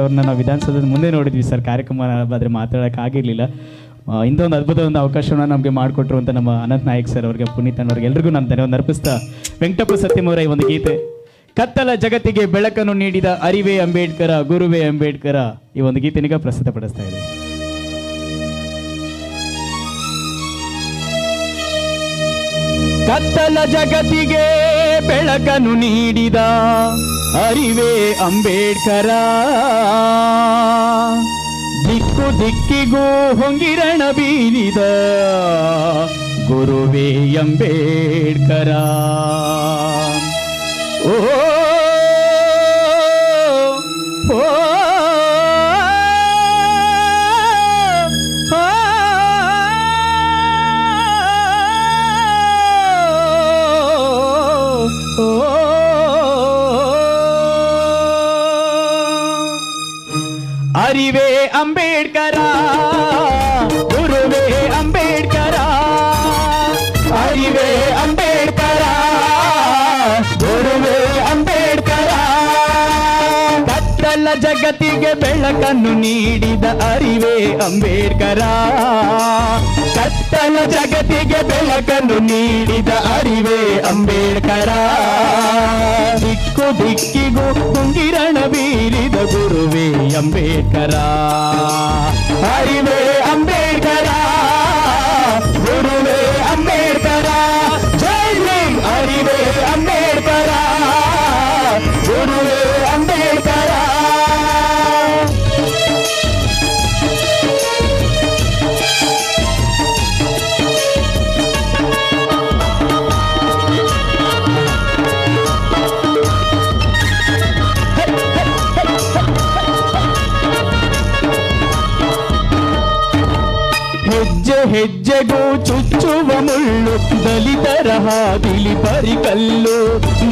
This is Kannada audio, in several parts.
ಅವ್ರನ್ನ ನಾವು ವಿಧಾನಸೌಧದ ಮುಂದೆ ನೋಡಿದ್ವಿ ಸರ್. ಕಾರ್ಯಕ್ರಮ ಆದರೆ ಇಂಥ ಒಂದು ಅದ್ಭುತ ಒಂದು ಅವಕಾಶವನ್ನು ನಮಗೆ ಮಾಡಿಕೊಟ್ರು ಅಂತ ನಮ್ಮ ಅನಂತ್ ನಾಯಕ್ ಸರ್ ಅವ್ರಿಗೆ, ಪುನೀತ್ ಅವ್ರಿಗೆ ಎಲ್ರಿಗೂ ನಾನು ಧನ್ಯವಾದ. ಅರ್ಪಿಸ್ತಾ ವೆಂಕಟಪ್ಪ ಸತ್ಯಮೂರ ಈ ಒಂದು ಗೀತೆ. ಕತ್ತಲ ಜಗತ್ತಿಗೆ ಬೆಳಕನ್ನು ನೀಡಿದ ಅರಿವೇ ಅಂಬೇಡ್ಕರ, ಗುರುವೇ ಅಂಬೇಡ್ಕರ ಈ ಒಂದು ಗೀತೆನಿಗ ಪ್ರಸ್ತುತಪಡಿಸ್ತಾ ಇದೆ ಕತ್ತಲ ಜಗತ್ತಿಗೆ ಬೆಳಕನ್ನು ನೀಡಿದ ಅರಿವೇ ಅಂಬೇಡ್ಕರ. ದಿಕ್ಕು ದಿಕ್ಕಿಗೂ ಹೊಂಗಿರಣ ಬೀರಿದ ಗುರುವೇ ಅಂಬೇಡ್ಕರ. ಓ ಅರಿವೇ ಅಂಬೇಡ್ಕರ ಜಗತ್ತಿಗೆ ಬೆಳಕನ್ನು ನೀಡಿದ ಅರಿವೇ ಅಂಬೇಡ್ಕರ. ಕತ್ತಲ ಜಗತ್ತಿಗೆ ಬೆಳಕನ್ನು ನೀಡಿದ ಅರಿವೇ ಅಂಬೇಡ್ಕರ. ದಿಕ್ಕು ದಿಕ್ಕಿಗೂ ಕುಂಗಿರಣ ಬೀರಿದ ಗುರುವೇ ಅಂಬೇಡ್ಕರ. ಅರಿವೇ ಹೆಜ್ಜೆಗೂ ಚುಚ್ಚುವ ಮುಳ್ಳು ದಲಿತರ ಹಾದಿಲಿ ಬರಿಕಲ್ಲು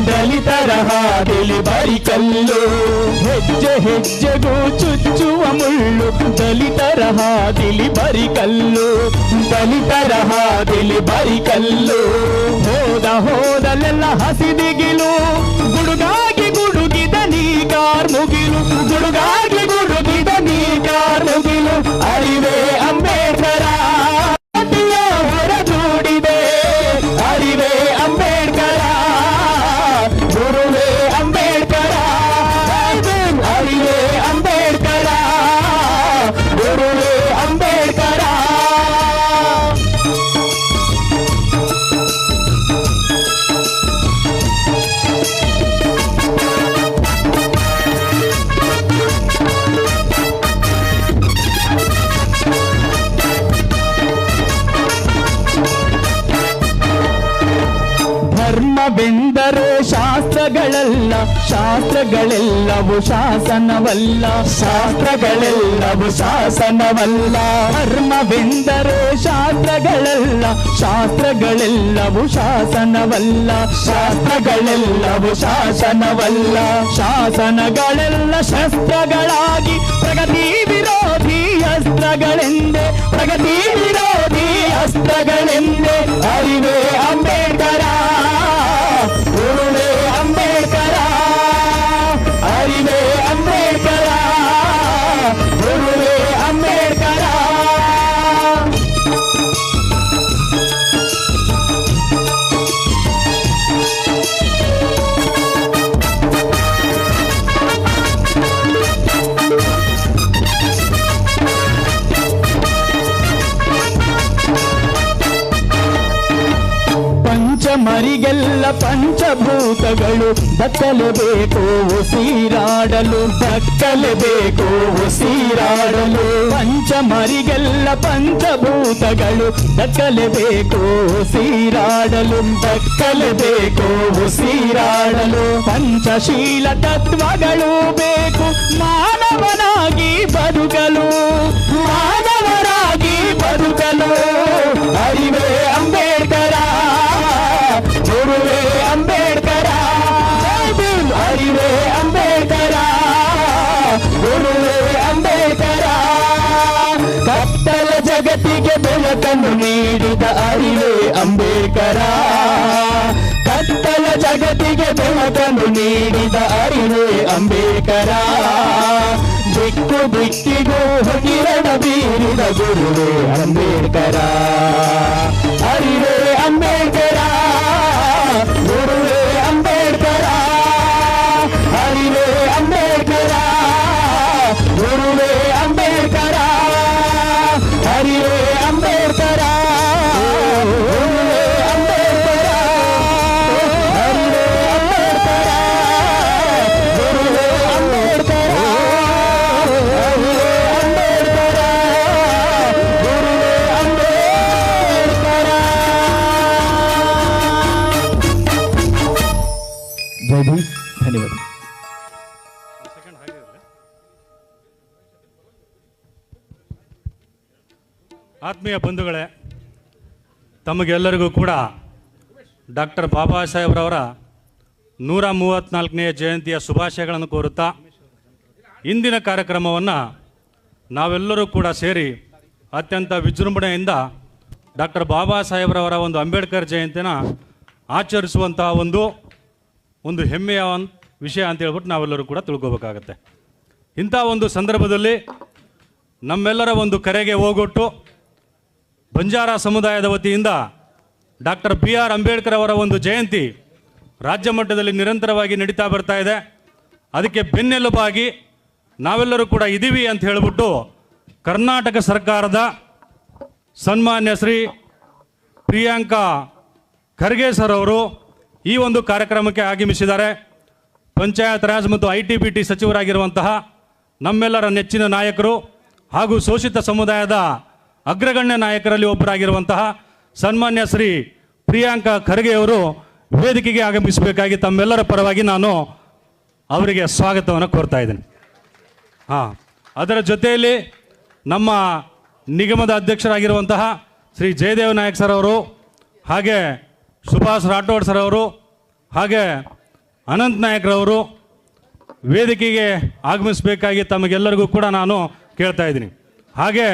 ದಲಿತರ ಹಾದಿಲಿ ಬರಿಕಲ್ಲು ಹೆಜ್ಜೆ ಹೆಜ್ಜೆಗೂ ಚುಚ್ಚುವ ಮುಳ್ಳು ದಲಿತರ ಹಾದಿಲಿ ಬರಿಕಲ್ಲು ದಲಿತರ ಹಾದಿಲಿ ಬರಿಕಲ್ಲು ಹೋದ ಹೋದಲ್ಲೆಲ್ಲ ಹಸಿದಿಗಿಲು ಗುಡುಗಾಗಿ ಧರ್ಮವೆಂದರೆ ಶಾಸ್ತ್ರಗಳಲ್ಲ ಶಾಸ್ತ್ರಗಳೆಲ್ಲವು ಶಾಸನವಲ್ಲ. ಶಾಸ್ತ್ರಗಳೆಲ್ಲವು ಶಾಸನವಲ್ಲ. ಧರ್ಮವೆಂದರೆ ಶಾಸ್ತ್ರಗಳಲ್ಲ ಶಾಸ್ತ್ರಗಳೆಲ್ಲವು ಶಾಸನವಲ್ಲ. ಶಾಸ್ತ್ರಗಳೆಲ್ಲವು ಶಾಸನವಲ್ಲ. ಶಾಸನಗಳೆಲ್ಲ ಶಸ್ತ್ರಗಳಾಗಿ ಪಂಚಮರಿಗೆಲ್ಲ ಪಂಚಭೂತಗಳು ದಕ್ಕಲೇಬೇಕು ಉಸಿರಾಡಲು ದಕ್ಕಲೇಬೇಕು ಉಸಿರಾಡಲು ಪಂಚಮರಿಗೆಲ್ಲ ಪಂಚಭೂತಗಳು ದಕ್ಕಲೇಬೇಕು ಉಸಿರಾಡಲು ದಕ್ಕಲೇಬೇಕು ಉಸಿರಾಡಲು ಪಂಚಶೀಲ ತತ್ವಗಳು ಬೇಕು ಮಾನವನಾಗಿ ಜಗತ್ತಿಗೆ ಬೆಳಕನ್ನು ನೀಡಿದ ಅರಿವೇ ಅಂಬೇಡ್ಕರ. ಕತ್ತಲ ಜಗತ್ತಿಗೆ ಬೆಳಕನ್ನು ನೀಡಿದ ಅರಿವೇ ಅಂಬೇಡ್ಕರ. ದಿಕ್ಕು ದಿಕ್ಕಿಗೂ ಕಿರಣ ಬೀರಿದ ಗುರುವೇ ಅಂಬೇಡ್ಕರ. ಅರಿವೇ ಅಂಬೇಡ್ಕರ. ಗುರುವೇ ಆತ್ಮೀಯ ಬಂಧುಗಳೇ, ತಮಗೆಲ್ಲರಿಗೂ ಕೂಡ ಡಾಕ್ಟರ್ ಬಾಬಾ ಸಾಹೇಬ್ರವರ ನೂರ ಮೂವತ್ತ್ನಾಲ್ಕನೇ ಜಯಂತಿಯ ಶುಭಾಶಯಗಳನ್ನು ಕೋರುತ್ತಾ ಇಂದಿನ ಕಾರ್ಯಕ್ರಮವನ್ನು ನಾವೆಲ್ಲರೂ ಕೂಡ ಸೇರಿ ಅತ್ಯಂತ ವಿಜೃಂಭಣೆಯಿಂದ ಡಾಕ್ಟರ್ ಬಾಬಾ ಸಾಹೇಬ್ರವರ ಒಂದು ಅಂಬೇಡ್ಕರ್ ಜಯಂತಿನ ಆಚರಿಸುವಂತಹ ಒಂದು ಒಂದು ಹೆಮ್ಮೆಯ ವಿಷಯ ಅಂತ ಹೇಳ್ಬಿಟ್ಟು ನಾವೆಲ್ಲರೂ ಕೂಡ ತಿಳ್ಕೋಬೇಕಾಗತ್ತೆ. ಇಂಥ ಒಂದು ಸಂದರ್ಭದಲ್ಲಿ ನಮ್ಮೆಲ್ಲರ ಒಂದು ಕರೆಗೆ ಹೋಗೊಟ್ಟು ಬಂಜಾರ ಸಮುದಾಯದ ವತಿಯಿಂದ ಡಾಕ್ಟರ್ ಬಿ ಆರ್ ಅಂಬೇಡ್ಕರ್ ಅವರ ಒಂದು ಜಯಂತಿ ರಾಜ್ಯ ಮಟ್ಟದಲ್ಲಿ ನಿರಂತರವಾಗಿ ನಡೀತಾ ಬರ್ತಾ ಇದೆ. ಅದಕ್ಕೆ ಬೆನ್ನೆಲುಬಾಗಿ ನಾವೆಲ್ಲರೂ ಕೂಡ ಇದ್ದೀವಿ ಅಂತ ಹೇಳಿಬಿಟ್ಟು ಕರ್ನಾಟಕ ಸರ್ಕಾರದ ಸನ್ಮಾನ್ಯ ಶ್ರೀ ಪ್ರಿಯಾಂಕಾ ಖರ್ಗೆ ಸರ್ ಅವರು ಈ ಒಂದು ಕಾರ್ಯಕ್ರಮಕ್ಕೆ ಆಗಮಿಸಿದ್ದಾರೆ. ಪಂಚಾಯತ್ ರಾಜ್ ಮತ್ತು ಐ ಟಿ ಬಿ ಟಿ ಸಚಿವರಾಗಿರುವಂತಹ ನಮ್ಮೆಲ್ಲರ ನೆಚ್ಚಿನ ನಾಯಕರು ಹಾಗೂ ಶೋಷಿತ ಸಮುದಾಯದ ಅಗ್ರಗಣ್ಯ ನಾಯಕರಲ್ಲಿ ಒಬ್ಬರಾಗಿರುವಂತಹ ಸನ್ಮಾನ್ಯ ಶ್ರೀ ಪ್ರಿಯಾಂಕಾ ಖರ್ಗೆಯವರು ವೇದಿಕೆಗೆ ಆಗಮಿಸಬೇಕಾಗಿ ತಮ್ಮೆಲ್ಲರ ಪರವಾಗಿ ನಾನು ಅವರಿಗೆ ಸ್ವಾಗತವನ್ನು ಕೋರ್ತಾ ಇದ್ದೀನಿ. ಹಾಂ, ಅದರ ಜೊತೆಯಲ್ಲಿ ನಮ್ಮ ನಿಗಮದ ಅಧ್ಯಕ್ಷರಾಗಿರುವಂತಹ ಶ್ರೀ ಜಯದೇವ ನಾಯಕ್ ಸರ್ ಅವರು ಹಾಗೆ ಸುಭಾಷ್ ರಾಠೋಡ್ ಸರ್ ಅವರು ಹಾಗೆ ಅನಂತ್ ನಾಯಕ್ರವರು ವೇದಿಕೆಗೆ ಆಗಮಿಸಬೇಕಾಗಿ ತಮಗೆಲ್ಲರಿಗೂ ಕೂಡ ನಾನು ಕೇಳ್ತಾ ಇದ್ದೀನಿ. ಹಾಗೆ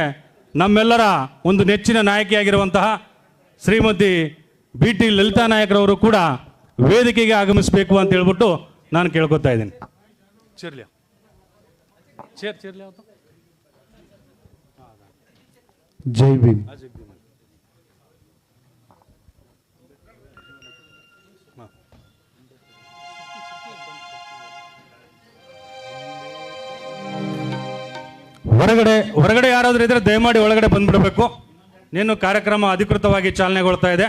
ನಮ್ಮೆಲ್ಲರ ಒಂದು ನೆಚ್ಚಿನ ನಾಯಕಿಯಾಗಿರುವಂತಹ ಶ್ರೀಮತಿ ಬಿ ಟಿ ಲಲಿತಾ ನಾಯಕರವರು ಕೂಡ ವೇದಿಕೆಗೆ ಆಗಮಿಸಬೇಕು ಅಂತ ಹೇಳ್ಬಿಟ್ಟು ನಾನು ಕೇಳ್ಕೊತಾ ಇದ್ದೀನಿ. ಜೈ ಭೀಮ್. ಹೊರಗಡೆ ಹೊರಗಡೆ ಯಾರಾದರೂ ಇದ್ರೆ ದಯಮಾಡಿ ಒಳಗಡೆ ಬಂದ್ಬಿಡಬೇಕು ನೀನು ಕಾರ್ಯಕ್ರಮ ಅಧಿಕೃತವಾಗಿ ಚಾಲನೆಗೊಳ್ತಾ ಇದೆ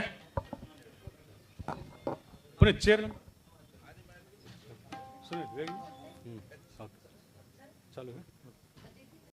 ಚೇರ್.